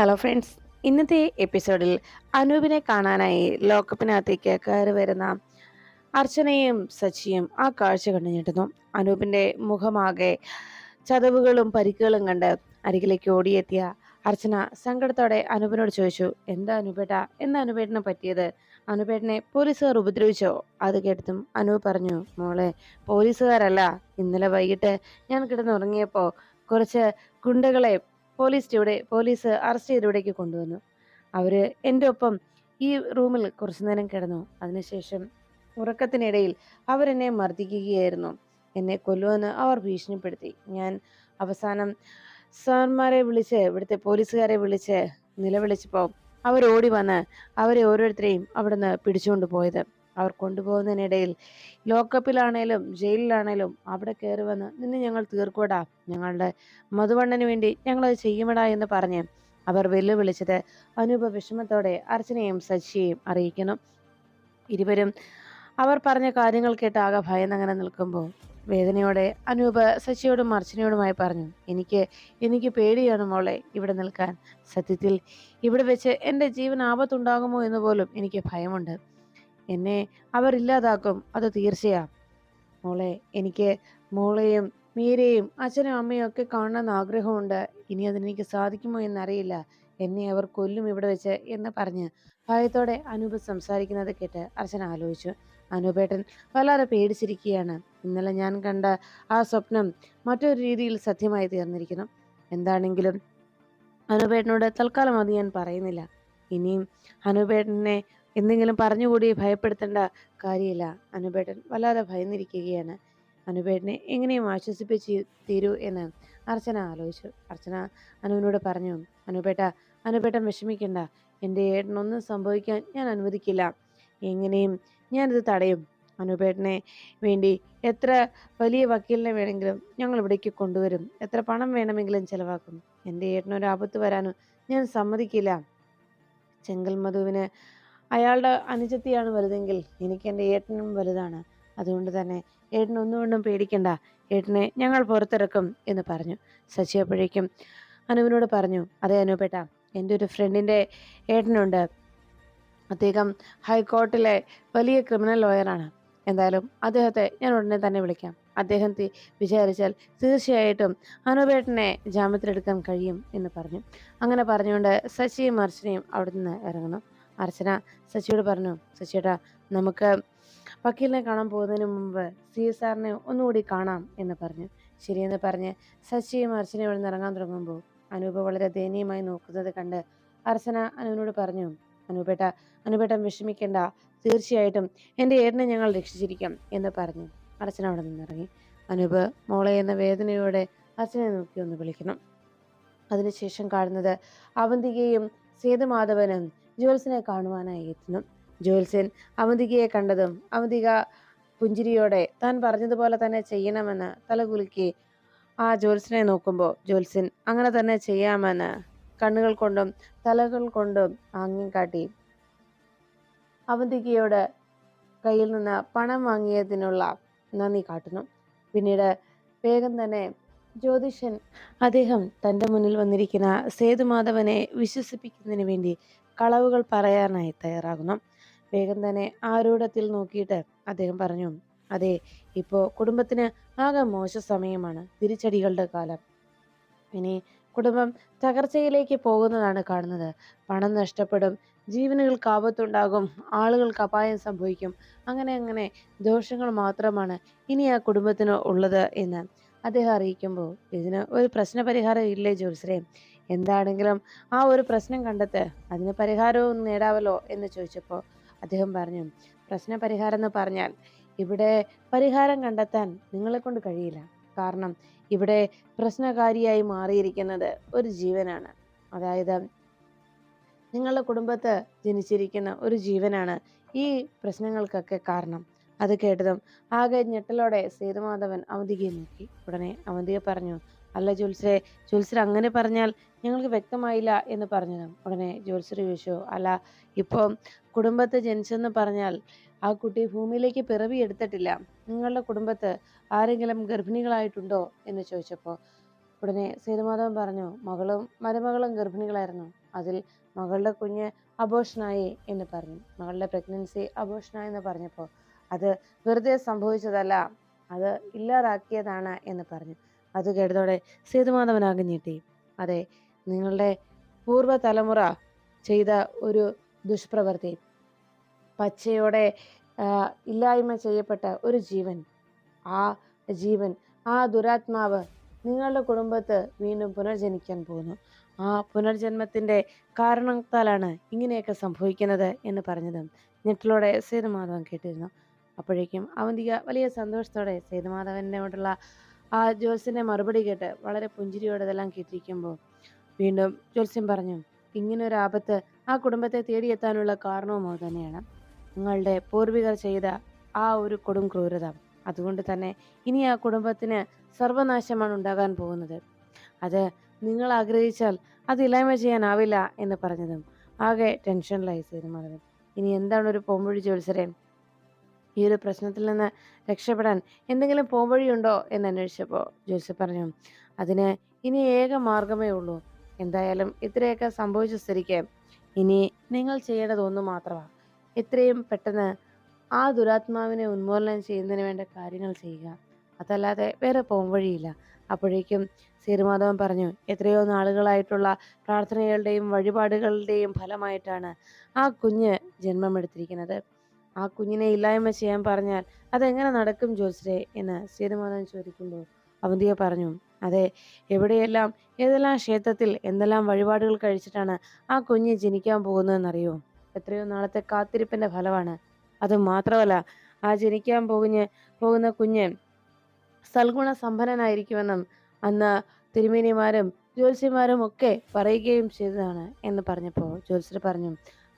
Hello friends ഇന്നത്തെ എപ്പിസോഡിൽ അനൂപിനെ കാണാനായി ലോക്കപ്പിനകത്തേക്ക് കയറി വരുന്ന അർച്ചനയും സച്ചിയും ആ കാഴ്ച കണ്ടു ഞെട്ടുന്നു. അനൂപിന്റെ മുഖമാകെ ചതവുകളും പരിക്കുകളും കണ്ട് അരികിലേക്ക് ഓടിയെത്തിയ അർച്ചന സങ്കടത്തോടെ അനൂപിനോട് ചോദിച്ചു എന്താ അനുപേട്ട? എന്താ അനുപേട്ടനെ പറ്റിയത്? അനുപേട്ടനെ പോലീസുകാർ ഉപദ്രവിച്ചോ? അത് കേട്ടതും അനൂപ് പറഞ്ഞു മോളെ പോലീസുകാരല്ല. ഇന്നലെ വൈകിട്ട് ഞാൻ കിടന്നുറങ്ങിയപ്പോൾ കുറച്ച് ഗുണ്ടകളെ പോലീസ് ഇവിടെ പോലീസ് അറസ്റ്റ് ചെയ്ത് ഇവിടേക്ക് കൊണ്ടുവന്നു. അവർ എന്റെ ഒപ്പം ഈ റൂമിൽ കുറച്ചു നേരം കിടന്നു. അതിനുശേഷം ഉറക്കത്തിനിടയിൽ അവരെന്നെ മർദ്ദിക്കുകയായിരുന്നു. എന്നെ കൊല്ലുമെന്ന് അവർ ഭീഷണിപ്പെടുത്തി. ഞാൻ അവസാനം സാർമാരെ വിളിച്ച് ഇവിടുത്തെ പോലീസുകാരെ വിളിച്ച് നിലവിളിച്ചപ്പോൾ അവർ ഓടി വന്ന് അവരെ ഓരോരുത്തരെയും അവിടുന്ന് പിടിച്ചുകൊണ്ട് പോയത്. അവർ കൊണ്ടുപോകുന്നതിനിടയിൽ ലോക്കപ്പിലാണേലും ജയിലിലാണേലും അവിടെ കയറി വന്ന് നിന്നെ ഞങ്ങൾ തീർക്കൂടാ ഞങ്ങളുടെ മധുവണ്ണന് വേണ്ടി ഞങ്ങളത് ചെയ്യുമടാ എന്ന് പറഞ്ഞ് അവർ വെല്ലുവിളിച്ചത് അനൂപ വിഷമത്തോടെ അർച്ചനയും സച്ചിയെയും അറിയിക്കുന്നു. ഇരുവരും അവർ പറഞ്ഞ കാര്യങ്ങൾ കേട്ട് ആകെ ഭയന്നങ്ങനെ നിൽക്കുമ്പോൾ വേദനയോടെ അനൂപ് സച്ചിയോടും അർച്ചനയോടുമായി പറഞ്ഞു എനിക്ക് എനിക്ക് പേടിയാണ് മോളെ ഇവിടെ നിൽക്കാൻ. സത്യത്തിൽ ഇവിടെ വെച്ച് എന്റെ ജീവൻ ആപത്തുണ്ടാകുമോ എന്ന് പോലും എനിക്ക് ഭയമുണ്ട്. എന്നെ അവർ ഇല്ലാതാക്കും അത് തീർച്ചയാ. മോളെ എനിക്ക് മോളെയും മീരയും അച്ഛനും അമ്മയും ഒക്കെ കാണണമെന്ന് ആഗ്രഹമുണ്ട്. ഇനി അതിനെനിക്ക് സാധിക്കുമോ എന്നറിയില്ല. എന്നെ അവർ കൊല്ലും ഇവിടെ വെച്ച് എന്ന് പറഞ്ഞ് ഭയത്തോടെ അനൂപ് സംസാരിക്കുന്നത് കേട്ട് അർച്ചന ആലോചിച്ചു. അനൂപേട്ടൻ വല്ലാതെ പേടിച്ചിരിക്കുകയാണ്. ഇന്നലെ ഞാൻ കണ്ട ആ സ്വപ്നം മറ്റൊരു രീതിയിൽ സത്യമായി തീർന്നിരിക്കുന്നു. എന്താണെങ്കിലും അനൂപേട്ടനോട് തൽക്കാലം അത് ഞാൻ പറയുന്നില്ല. ഇനിയും അനൂപേട്ടനെ എന്തെങ്കിലും പറഞ്ഞുകൂടി ഭയപ്പെടുത്തേണ്ട കാര്യമില്ല. അനുപേട്ടൻ വല്ലാതെ ഭയന്നിരിക്കുകയാണ്. അനുപേട്ടനെ എങ്ങനെയും ആശ്വസിപ്പിച്ച് തീരൂ എന്ന് അർച്ചന ആലോചിച്ചു. അർച്ചന അനുവിനോട് പറഞ്ഞു അനുപേട്ട അനുപേട്ടൻ വിഷമിക്കണ്ട. എന്റെ ഏട്ടനൊന്നും സംഭവിക്കാൻ ഞാൻ അനുവദിക്കില്ല. എങ്ങനെയും ഞാനിത് തടയും. അനുപേട്ടനെ വേണ്ടി എത്ര വലിയ വക്കീലിനെ വേണമെങ്കിലും ഞങ്ങൾ ഇവിടേക്ക് കൊണ്ടുവരും. എത്ര പണം വേണമെങ്കിലും ചിലവാക്കും. എന്റെ ഏട്ടനൊരു ആപത്ത് വരാനും ഞാൻ സമ്മതിക്കില്ല. ചെങ്കൽ മധുവിന് അയാളുടെ അനുജത്തിയാണ് വലുതെങ്കിൽ എനിക്ക് എന്റെ ഏട്ടനും വലുതാണ്. അതുകൊണ്ട് തന്നെ ഏട്ടൻ ഒന്നുകൊണ്ടും പേടിക്കണ്ട. ഏട്ടനെ ഞങ്ങൾ പുറത്തിറക്കും എന്ന് പറഞ്ഞു. ശശി അപ്പോഴേക്കും അനുവിനോട് പറഞ്ഞു അതെ അനുപേട്ട എന്റെ ഒരു ഫ്രണ്ടിന്റെ ഏട്ടനുണ്ട്. അദ്ദേഹം ഹൈക്കോർട്ടിലെ വലിയ ക്രിമിനൽ ലോയറാണ് എന്തായാലും അദ്ദേഹത്തെ ഞാൻ ഉടനെ തന്നെ വിളിക്കാം. അദ്ദേഹം വിചാരിച്ചാൽ തീർച്ചയായിട്ടും അനുപേട്ടനെ ജാമ്യത്തിലെടുക്കാൻ കഴിയും എന്ന് പറഞ്ഞു. അങ്ങനെ പറഞ്ഞുകൊണ്ട് ശശിയും അർച്ചനയും അവിടെ നിന്ന് ഇറങ്ങുന്നു. അർച്ചന ശശിയോട് പറഞ്ഞു ശശിയേട്ടാ നമുക്ക് വക്കീലിനെ കാണാൻ പോകുന്നതിന് മുമ്പ് സി എസ് ആറിനെ ഒന്നുകൂടി കാണാം എന്ന് പറഞ്ഞു. ശരിയെന്ന് പറഞ്ഞ് ശശിയും അർച്ചനയും ഇവിടെ നിന്ന് ഇറങ്ങാൻ തുടങ്ങുമ്പോൾ അനൂപ വളരെ ദയനീയമായി നോക്കുന്നത് കണ്ട് അർച്ചന അനുവിനോട് പറഞ്ഞു അനുപേട്ട അനുപേട്ട വിഷമിക്കേണ്ട. തീർച്ചയായിട്ടും എന്റെ ഏട്ടനെ ഞങ്ങൾ രക്ഷിച്ചിരിക്കാം എന്ന് പറഞ്ഞു. അർച്ചന അവിടെ നിന്നിറങ്ങി അനൂപ് മോളെ എന്ന വേദനയോടെ അർച്ചനയെ നോക്കി ഒന്ന് വിളിക്കണം. അതിനുശേഷം കാണുന്നത് അവന്തികയും സേതുമാധവനും ജോത്സനെ കാണുവാനായി എത്തുന്നു. ജോത്സ്യൻ അവന്തികയെ കണ്ടതും അവന്തിക പുഞ്ചിരിയോടെ താൻ പറഞ്ഞതുപോലെ തന്നെ ചെയ്യണമെന്ന് തലകുലുക്കി ആ ജോത്സ്യനെ നോക്കുമ്പോൾ ജോത്സ്യൻ അങ്ങനെ തന്നെ ചെയ്യാമെന്ന് കണ്ണുകൾ കൊണ്ടും തലകൾ കൊണ്ടും ആംഗ്യം കാട്ടി. അവന്തികയോട് കയ്യിൽ നിന്ന് പണം വാങ്ങിയതിനുള്ള നന്ദി കാട്ടുന്നു. പിന്നീട് വേഗം തന്നെ ജ്യോതിഷൻ അദ്ദേഹം തന്റെ മുന്നിൽ വന്നിരിക്കുന്ന സേതുമാധവനെ വിശ്വസിപ്പിക്കുന്നതിന് വേണ്ടി കളവുകൾ പറയാനായി തയ്യാറാകുന്നു. വേഗം തന്നെ ആരൂഢത്തിൽ നോക്കിയിട്ട് അദ്ദേഹം പറഞ്ഞു അതെ ഇപ്പോൾ കുടുംബത്തിന് ആകെ മോശ സമയമാണ്. തിരിച്ചടികളുടെ കാലം. ഇനി കുടുംബം തകർച്ചയിലേക്ക് പോകുന്നതാണ് കാണുന്നത്. പണം നഷ്ടപ്പെടും ജീവനുകൾക്ക് ആപത്തുണ്ടാകും ആളുകൾക്ക് അപായം സംഭവിക്കും. അങ്ങനെ അങ്ങനെ ദോഷങ്ങൾ മാത്രമാണ് ഇനി ആ കുടുംബത്തിന് ഉള്ളത് എന്ന് അദ്ദേഹം അറിയിക്കുമ്പോൾ ഇതിന് ഒരു പ്രശ്നപരിഹാരം ഇല്ലേ ജോത്സരെ എന്താണെങ്കിലും ആ ഒരു പ്രശ്നം കണ്ടെത്ത് അതിന് പരിഹാരവും നേടാവല്ലോ എന്ന് ചോദിച്ചപ്പോൾ അദ്ദേഹം പറഞ്ഞു പ്രശ്ന പരിഹാരം എന്ന് പറഞ്ഞാൽ ഇവിടെ പരിഹാരം കണ്ടെത്താൻ നിങ്ങളെ കൊണ്ട് കഴിയില്ല. കാരണം ഇവിടെ പ്രശ്നകാരിയായി മാറിയിരിക്കുന്നത് ഒരു ജീവനാണ്. അതായത് നിങ്ങളുടെ കുടുംബത്ത് ജനിച്ചിരിക്കുന്ന ഒരു ജീവനാണ് ഈ പ്രശ്നങ്ങൾക്കൊക്കെ കാരണം. അത് കേട്ടതും ആകെ ഞെട്ടലോടെ സേതുമാധവൻ അവന്തികയെ നോക്കി. ഉടനെ അവന്തിക പറഞ്ഞു അല്ല ജോത്സരെ ജോത്സർ അങ്ങനെ പറഞ്ഞാൽ ഞങ്ങൾക്ക് വ്യക്തമായില്ല എന്ന് പറഞ്ഞതും. ഉടനെ ജോത്സർ ചോദിച്ചു അല്ല ഇപ്പോൾ കുടുംബത്ത് ജനിച്ചെന്ന് പറഞ്ഞാൽ ആ കുട്ടി ഭൂമിയിലേക്ക് പിറവി എടുത്തിട്ടില്ല. നിങ്ങളുടെ കുടുംബത്ത് ആരെങ്കിലും ഗർഭിണികളായിട്ടുണ്ടോ? എന്ന് ചോദിച്ചപ്പോൾ ഉടനെ സേതുമാധവൻ പറഞ്ഞു മകളും മരുമകളും ഗർഭിണികളായിരുന്നു. അതിൽ മകളുടെ കുഞ്ഞ് അബോഷനായി എന്ന് പറഞ്ഞു. മകളുടെ പ്രഗ്നൻസി അബോഷനായി എന്ന് പറഞ്ഞപ്പോൾ അത് വെറുതെ സംഭവിച്ചതല്ല അത് ഇല്ലാതാക്കിയതാണ് എന്ന് പറഞ്ഞു. അത് കേട്ടതോടെ സേതുമാധവനാകെ ഞെട്ടി. അതെ നിങ്ങളുടെ പൂർവ തലമുറ ചെയ്ത ഒരു ദുഷ്പ്രവൃത്തി. പച്ചയോടെ ഇല്ലായ്മ ചെയ്യപ്പെട്ട ഒരു ജീവൻ. ആ ജീവൻ ആ ദുരാത്മാവ് നിങ്ങളുടെ കുടുംബത്ത് വീണ്ടും പുനർജനിക്കാൻ പോകുന്നു. ആ പുനർജന്മത്തിന്റെ കാരണത്താലാണ് ഇങ്ങനെയൊക്കെ സംഭവിക്കുന്നത് എന്ന് പറഞ്ഞതും ഞെട്ടലോടെ സേതുമാധവൻ കേട്ടിരുന്നു. അപ്പോഴേക്കും അവന്തിക വലിയ സന്തോഷത്തോടെ സേതുമാധവനോടുള്ള ആ ജോത്സ്യന്റെ മറുപടി കേട്ട് വളരെ പുഞ്ചിരിയോടെ ഇതെല്ലാം കേട്ടിരിക്കുമ്പോൾ വീണ്ടും ജോത്സ്യം പറഞ്ഞു ഇങ്ങനെ ഒരു ആപത്ത് ആ കുടുംബത്തെ തേടിയെത്താനുള്ള കാരണവും അത് തന്നെയാണ്. നിങ്ങളുടെ പൂർവികർ ചെയ്ത ആ ഒരു കൊടും ക്രൂരത. അതുകൊണ്ട് തന്നെ ഇനി ആ കുടുംബത്തിന് സർവനാശമാണ് ഉണ്ടാകാൻ പോകുന്നത്. അത് നിങ്ങൾ ആഗ്രഹിച്ചാൽ അത് ഇല്ലായ്മ ചെയ്യാനാവില്ല എന്ന് പറഞ്ഞതും ആകെ ടെൻഷനിലായി സേതുമാധവൻ. ഇനി എന്താണ് ഒരു പോംവഴി ജോത്സരെ ഈ ഒരു പ്രശ്നത്തിൽ നിന്ന് രക്ഷപ്പെടാൻ എന്തെങ്കിലും പോംവഴിയുണ്ടോ എന്ന് അന്വേഷിച്ചപ്പോൾ ജോസഫ് പറഞ്ഞു അതിന് ഇനി ഏക മാർഗമേ ഉള്ളൂ. എന്തായാലും ഇത്രയൊക്കെ സംഭവിച്ച സ്ഥിതിക്ക് ഇനി നിങ്ങൾ ചെയ്യേണ്ടത് ഒന്നു മാത്രമാണ് എത്രയും പെട്ടെന്ന് ആ ദുരാത്മാവിനെ ഉന്മൂലനം ചെയ്യുന്നതിന് വേണ്ട കാര്യങ്ങൾ ചെയ്യുക. അതല്ലാതെ വേറെ പോംവഴിയില്ല. അപ്പോഴേക്കും സീറുമാധവൻ പറഞ്ഞു എത്രയോ നാളുകളായിട്ടുള്ള പ്രാർത്ഥനകളുടെയും വഴിപാടുകളുടെയും ഫലമായിട്ടാണ് ആ കുഞ്ഞ് ജന്മമെടുത്തിരിക്കുന്നത്. ആ കുഞ്ഞിനെ ഇല്ലായ്മ ചെയ്യാൻ പറഞ്ഞാൽ അതെങ്ങനെ നടക്കും ജോത്സ്രെ എന്ന് സീറുമാധവൻ ചോദിക്കുമ്പോൾ അവന്തിക പറഞ്ഞു അതെ എവിടെയെല്ലാം ഏതെല്ലാം ക്ഷേത്രത്തിൽ എന്തെല്ലാം വഴിപാടുകൾ കഴിച്ചിട്ടാണ് ആ കുഞ്ഞ് ജനിക്കാൻ പോകുന്നതെന്നറിയോ? എത്രയോ നാളത്തെ കാത്തിരിപ്പിന്റെ ഫലമാണ്. അത് മാത്രമല്ല ആ ജനിക്കാൻ പോകുന്ന പോകുന്ന കുഞ്ഞ് സൽഗുണ സമ്പന്നനായിരിക്കുമെന്നും അന്ന് തിരുമേനിമാരും ജ്യോത്സ്യന്മാരും ഒക്കെ പറയുകയും ചെയ്തതാണ് എന്ന് പറഞ്ഞപ്പോൾ ജ്യോത്സ്യർ പറഞ്ഞു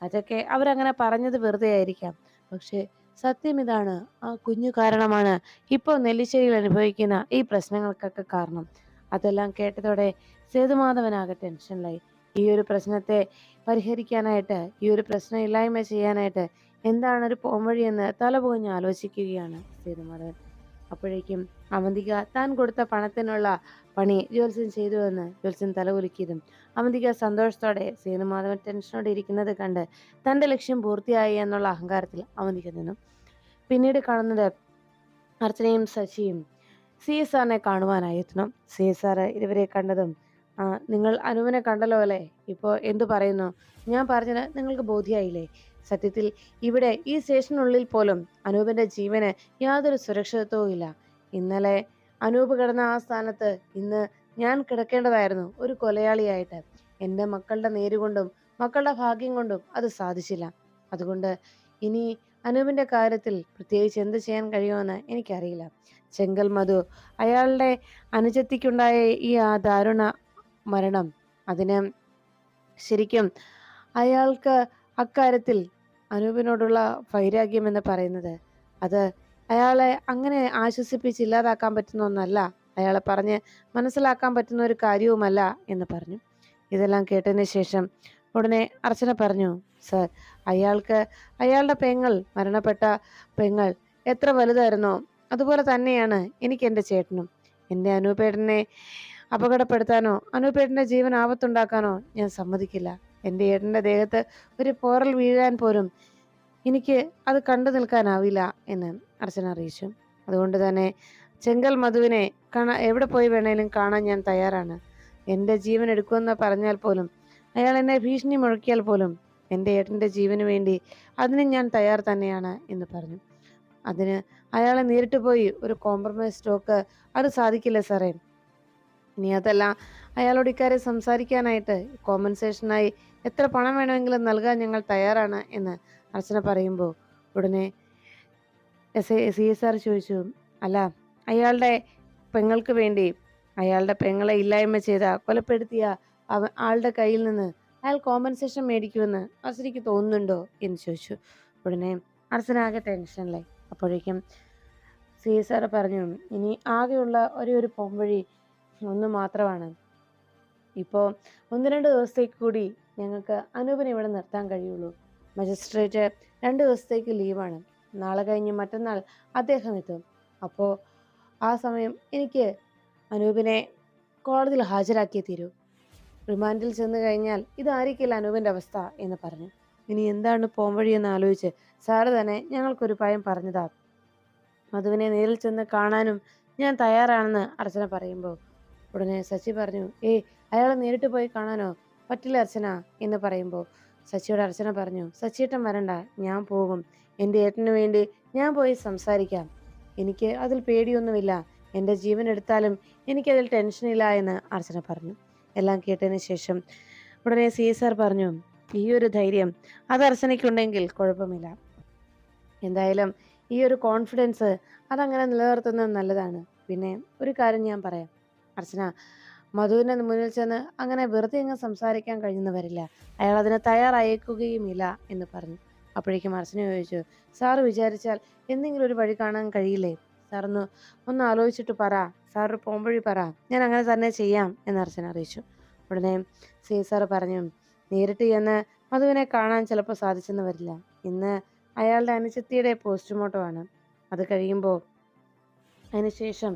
അതൊക്കെ അവരങ്ങനെ പറഞ്ഞത് വെറുതെ ആയിരിക്കാം പക്ഷേ സത്യം ഇതാണ്. ആ കുഞ്ഞു കാരണമാണ് ഇപ്പോൾ നെല്ലിശ്ശേരിയിൽ അനുഭവിക്കുന്ന ഈ പ്രശ്നങ്ങൾക്കൊക്കെ കാരണം. അതെല്ലാം കേട്ടതോടെ സേതുമാധവനാകെ ടെൻഷനിലായി. ഈ ഒരു പ്രശ്നത്തെ പരിഹരിക്കാനായിട്ട് ഈ ഒരു പ്രശ്നം ഇല്ലായ്മ ചെയ്യാനായിട്ട് എന്താണ് ഒരു പോംവഴിയെന്ന് തലപുകഞ്ഞ് ആലോചിക്കുകയാണ് സേതുമാധവൻ. അപ്പോഴേക്കും അവന്തിക താൻ കൊടുത്ത പണത്തിനുള്ള പണി ജ്യോത്സ്യൻ ചെയ്തുവെന്ന് ജ്യോത്സ്യൻ തലകുലുക്കിയതും അവന്തിക സന്തോഷത്തോടെ സേതുമാധവൻ ടെൻഷനോടെ ഇരിക്കുന്നത് കണ്ട് തന്റെ ലക്ഷ്യം പൂർത്തിയായി എന്നുള്ള അഹങ്കാരത്തിൽ അവന്തിക നിന്നു. പിന്നീട് കാണുന്നത് അർച്ചനയും ശശിയും സി എസ് ആറിനെ കാണുവാനായി എത്തണം സി എസ് ആർ ഇവരെ കണ്ടതും നിങ്ങൾ അനുവിനെ കണ്ടല്ലോ അല്ലേ? ഇപ്പോൾ എന്തു പറയുന്നു? ഞാൻ പറഞ്ഞത് നിങ്ങൾക്ക് ബോധ്യായില്ലേ? സത്യത്തിൽ ഇവിടെ ഈ സ്റ്റേഷനുള്ളിൽ പോലും അനൂപിന്റെ ജീവന് യാതൊരു സുരക്ഷിതത്വവും ഇല്ല. ഇന്നലെ അനൂപ് കിടന്ന ആ സ്ഥാനത്ത് ഇന്ന് ഞാൻ കിടക്കേണ്ടതായിരുന്നു ഒരു കൊലയാളിയായിട്ട്. എന്റെ മക്കളുടെ നേരുകൊണ്ടും മക്കളുടെ ഭാഗ്യം കൊണ്ടും അത് സാധിച്ചില്ല. അതുകൊണ്ട് ഇനി അനൂപിന്റെ കാര്യത്തിൽ പ്രത്യേകിച്ച് എന്ത് ചെയ്യാൻ കഴിയുമെന്ന് എനിക്കറിയില്ല. ചെങ്കൽ മധു അയാളുടെ അനുജത്തിക്കുണ്ടായ ഈ ആ ദാരുണ മരണം അതിന് ശരിക്കും അയാൾക്ക് അക്കാര്യത്തിൽ അനൂപിനോടുള്ള വൈരാഗ്യം എന്ന് പറയുന്നത് അത് അയാളെ അങ്ങനെ ആശ്വസിപ്പിച്ച് ഇല്ലാതാക്കാൻ പറ്റുന്ന ഒന്നല്ല. അയാളെ പറഞ്ഞ് മനസ്സിലാക്കാൻ പറ്റുന്ന ഒരു കാര്യവുമല്ല എന്ന് പറഞ്ഞു. ഇതെല്ലാം കേട്ടതിന് ശേഷം ഉടനെ അർച്ചന പറഞ്ഞു സർ അയാൾക്ക് അയാളുടെ പെങ്ങൾ മരണപ്പെട്ട പെങ്ങൾ എത്ര വലുതായിരുന്നോ? അതുപോലെ തന്നെയാണ് എനിക്ക് എന്റെ ചേട്ടനും. എന്റെ അനൂപേട്ടനെ അപകടപ്പെടുത്താനോ അനൂപേട്ടന്റെ ജീവൻ ആപത്തുണ്ടാക്കാനോ ഞാൻ സമ്മതിക്കില്ല. എന്റെ ഏട്ടന്റെ ദേഹത്ത് ഒരു പോറൽ വീഴാൻ പോലും എനിക്ക് അത് കണ്ടു നിൽക്കാനാവില്ല എന്ന് അർച്ചന അറിയിച്ചു. അതുകൊണ്ട് തന്നെ ചെങ്കൽ മധുവിനെ കാണാ എവിടെ പോയി വേണേലും കാണാൻ ഞാൻ തയ്യാറാണ്. എന്റെ ജീവൻ എടുക്കുമെന്ന് പറഞ്ഞാൽ പോലും അയാൾ എന്നെ ഭീഷണി മുഴക്കിയാൽ പോലും എന്റെ ഏട്ടന്റെ ജീവന് വേണ്ടി അതിന് ഞാൻ തയ്യാർ തന്നെയാണ് എന്ന് പറഞ്ഞു. അതിന് അയാളെ നേരിട്ട് പോയി ഒരു കോംപ്രമൈസ് സ്റ്റോക്ക് അത് സാധിക്കില്ല സാറേ. ഇനി അതല്ല അയാളോട് ഇക്കാര്യം സംസാരിക്കാനായിട്ട് കോമ്പൻസേഷനായി എത്ര പണം വേണമെങ്കിലും നൽകാൻ ഞങ്ങൾ തയ്യാറാണ് എന്ന് അർച്ചന പറയുമ്പോൾ ഉടനെ S A C S R ചോദിച്ചു അല്ല അയാളുടെ പെങ്ങൾക്ക് വേണ്ടി അയാളുടെ പെങ്ങളെ ഇല്ലായ്മ ചെയ്ത കൊലപ്പെടുത്തിയ അവ ആളുടെ കയ്യിൽ നിന്ന് അയാൾ കോമ്പൻസേഷൻ മേടിക്കുമെന്ന് അർച്ചനയ്ക്ക് തോന്നുന്നുണ്ടോ? എന്ന് ചോദിച്ചു. ഉടനെ അർച്ചന ആകെ ടെൻഷനിലായി അപ്പോഴേക്കും സി എസ് ആർ പറഞ്ഞു ഇനി ആകെയുള്ള ഒരേ ഒരു പോംവഴി ഒന്ന് മാത്രമാണ്. ഇപ്പോൾ ഒന്ന് രണ്ട് ദിവസത്തേക്ക് കൂടി ഞങ്ങൾക്ക് അനൂപിനെ ഇവിടെ നിർത്താൻ കഴിയുള്ളൂ. മജിസ്ട്രേറ്റ് രണ്ട് ദിവസത്തേക്ക് ലീവാണ്. നാളെ കഴിഞ്ഞ് മറ്റന്നാൾ അദ്ദേഹം എത്തും. അപ്പോൾ ആ സമയം എനിക്ക് അനൂപിനെ കോടതിയിൽ ഹാജരാക്കിയേ തീരൂ. റിമാൻഡിൽ ചെന്ന് കഴിഞ്ഞാൽ ഇതായിരിക്കില്ല അനൂപിന്റെ അവസ്ഥ എന്ന് പറഞ്ഞു. ഇനി എന്താണ് പോംവഴിയെന്ന് ആലോചിച്ച് സാറ് തന്നെ ഞങ്ങൾക്കൊരു പയം പറഞ്ഞതാ. മധുവിനെ നേരിൽ ചെന്ന് കാണാനും ഞാൻ തയ്യാറാണെന്ന് അർച്ചന പറയുമ്പോൾ ഉടനെ ശശി പറഞ്ഞു ഏയ് അയാളെ നേരിട്ട് പോയി കാണാനോ? പറ്റില്ല അർച്ചന എന്ന് പറയുമ്പോൾ ശശിയോട് അർച്ചന പറഞ്ഞു സച്ചിയേട്ടൻ വരണ്ട ഞാൻ പോകും. എന്റെ ഏട്ടന് വേണ്ടി ഞാൻ പോയി സംസാരിക്കാം. എനിക്ക് അതിൽ പേടിയൊന്നുമില്ല. എന്റെ ജീവൻ എടുത്താലും എനിക്കതിൽ ടെൻഷനില്ല എന്ന് അർച്ചന പറഞ്ഞു. എല്ലാം കേട്ടതിന് ശേഷം ഉടനെ സി സാർ പറഞ്ഞു ഈ ഒരു ധൈര്യം അത് അർച്ചനയ്ക്കുണ്ടെങ്കിൽ കുഴപ്പമില്ല. എന്തായാലും ഈ ഒരു കോൺഫിഡൻസ് അതങ്ങനെ നിലനിർത്തുന്നത് നല്ലതാണ്. പിന്നെ ഒരു കാര്യം ഞാൻ പറയാം. അർച്ചന മധുവിന്റെ മുന്നിൽ ചെന്ന് അങ്ങനെ വെറുതെ അങ്ങ് സംസാരിക്കാൻ കഴിഞ്ഞെന്ന് വരില്ല അയാൾ അതിന് തയ്യാറായേക്കുകയുമില്ല എന്ന് പറഞ്ഞു. അപ്പോഴേക്കും അർച്ചന ചോദിച്ചു സാറ് വിചാരിച്ചാൽ എന്തെങ്കിലും ഒരു വഴി കാണാൻ കഴിയില്ലേ? സാറൊന്ന് ഒന്ന് ആലോചിച്ചിട്ട് പറ. ഒരു പോംവഴി പറ. ഞാൻ അങ്ങനെ തന്നെ ചെയ്യാം എന്ന് അർച്ചന അറിയിച്ചു. ഉടനെ സി സാർ പറഞ്ഞു നേരിട്ട് ചെന്ന് മധുവിനെ കാണാൻ ചിലപ്പോൾ സാധിച്ചെന്ന് വരില്ല ഇന്ന് അയാളുടെ അനുചത്തിയുടെ പോസ്റ്റ്മോർട്ടം ആണ് അത് കഴിയുമ്പോൾ അതിനുശേഷം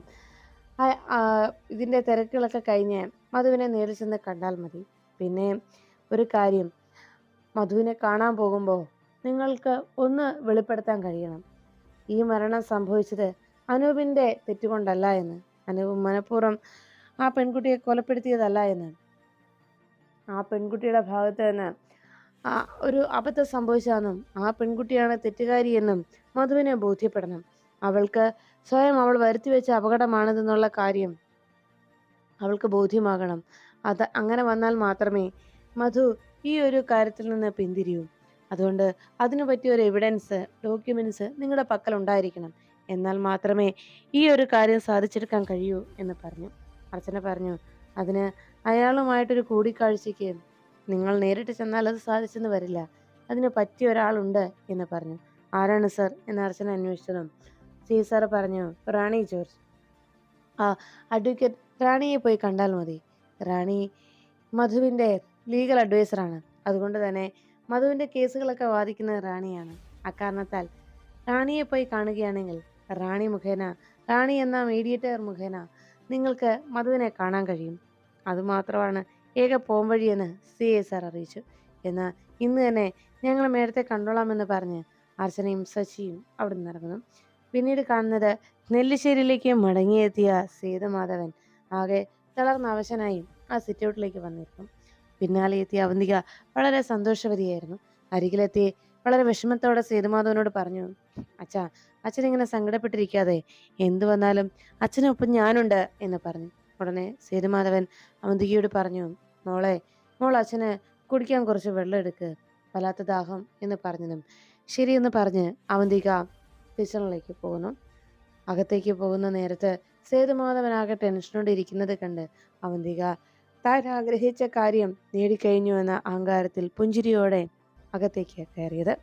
ഇതിന്റെ തിരക്കുകളൊക്കെ കഴിഞ്ഞ് മധുവിനെ നേരിൽ ചെന്ന് കണ്ടാൽ മതി. പിന്നെ ഒരു കാര്യം മധുവിനെ കാണാൻ പോകുമ്പോൾ നിങ്ങൾക്ക് ഒന്ന് വെളിപ്പെടുത്താൻ കഴിയണം. ഈ മരണം സംഭവിച്ചത് അനൂപിന്റെ തെറ്റുകൊണ്ടല്ല എന്ന്. അനൂപ് മനഃപൂർവം ആ പെൺകുട്ടിയെ കൊലപ്പെടുത്തിയതല്ല എന്ന്. ആ പെൺകുട്ടിയുടെ ഭാഗത്ത് നിന്ന് ഒരു അബദ്ധം സംഭവിച്ചതെന്നും ആ പെൺകുട്ടിയാണ് തെറ്റുകാരിയെന്നും മധുവിനെ ബോധ്യപ്പെടണം. അവൾക്ക് സ്വയം അവൾ വരുത്തി വെച്ച അപകടമാണിതെന്നുള്ള കാര്യം അവൾക്ക് ബോധ്യമാകണം. അത് അങ്ങനെ വന്നാൽ മാത്രമേ മധു ഈ ഒരു കാര്യത്തിൽ നിന്ന് പിന്തിരിയൂ. അതുകൊണ്ട് അതിനു പറ്റിയ ഒരു എവിഡൻസ് ഡോക്യുമെന്റ്സ് നിങ്ങളുടെ പക്കൽ ഉണ്ടായിരിക്കണം. എന്നാൽ മാത്രമേ ഈ ഒരു കാര്യം സാധിച്ചെടുക്കാൻ കഴിയൂ എന്ന് പറഞ്ഞു. അർച്ചന പറഞ്ഞു അതിന് അയാളുമായിട്ടൊരു കൂടിക്കാഴ്ചയ്ക്ക് നിങ്ങൾ നേരിട്ട് ചെന്നാൽ അത് സാധിച്ചെന്ന് വരില്ല. അതിന് പറ്റിയ ഒരാളുണ്ട് എന്ന് പറഞ്ഞു. ആരാണ് സർ? എന്ന് അർച്ചന അന്വേഷിച്ചതും സി സാർ പറഞ്ഞു റാണി ജോർജ്. ആ അഡ്വക്കേറ്റ് റാണിയെ പോയി കണ്ടാൽ മതി. റാണി മധുവിന്റെ ലീഗൽ അഡ്വൈസറാണ്. അതുകൊണ്ട് തന്നെ മധുവിന്റെ കേസുകളൊക്കെ വാദിക്കുന്നത് റാണിയാണ്. അക്കാരണത്താൽ റാണിയെ പോയി കാണുകയാണെങ്കിൽ റാണി മുഖേന റാണി എന്ന മീഡിയേറ്റർ മുഖേന നിങ്ങൾക്ക് മധുവിനെ കാണാൻ കഴിയും. അതുമാത്രമാണ് ഏക പോംവഴിയെന്ന് സി എ സാർ അറിയിച്ചു. എന്നാൽ ഇന്ന് തന്നെ ഞങ്ങൾ മേടത്തെ കണ്ടോളാമെന്ന് പറഞ്ഞ് അർച്ചനയും ശശിയും അവിടെ നിന്ന് ഇറങ്ങുന്നു. പിന്നീട് കാണുന്നത് നെല്ലിശ്ശേരിയിലേക്ക് മടങ്ങിയെത്തിയ സീതമാധവൻ. ആകെ തളർന്ന അവശനായി ആ സിറ്റൗട്ടിലേക്ക് വന്നിരുന്നു. പിന്നാലെ എത്തിയ അവന്തിക വളരെ സന്തോഷവതിയായിരുന്നു. അരികിലെത്തി വളരെ വിഷമത്തോടെ സേതുമാധവനോട് പറഞ്ഞു അച്ഛാ അച്ഛൻ ഇങ്ങനെ സങ്കടപ്പെട്ടിരിക്കാതെ എന്തു വന്നാലും അച്ഛനൊപ്പം ഞാനുണ്ട് എന്ന് പറഞ്ഞു. ഉടനെ സേതുമാധവൻ അവന്തികയോട് പറഞ്ഞു മോളെ മോൾ അച്ഛന് കുടിക്കാൻ കുറച്ച് വെള്ളം എടുക്ക് വല്ലാത്ത ദാഹം എന്ന് പറഞ്ഞതും ശരിയെന്ന് പറഞ്ഞ് അവന്തിക കിച്ചണിലേക്ക് പോകുന്നു. അകത്തേക്ക് പോകുന്ന നേരത്ത് സേതുമാധവനാകെ ടെൻഷനോടെ ഇരിക്കുന്നത് കണ്ട് അവന്തിക താൻ ആഗ്രഹിച്ച കാര്യം നേടിക്കഴിഞ്ഞു എന്ന അഹങ്കാരത്തിൽ പുഞ്ചിരിയോടെ അകത്തേക്ക് കയറിയത്.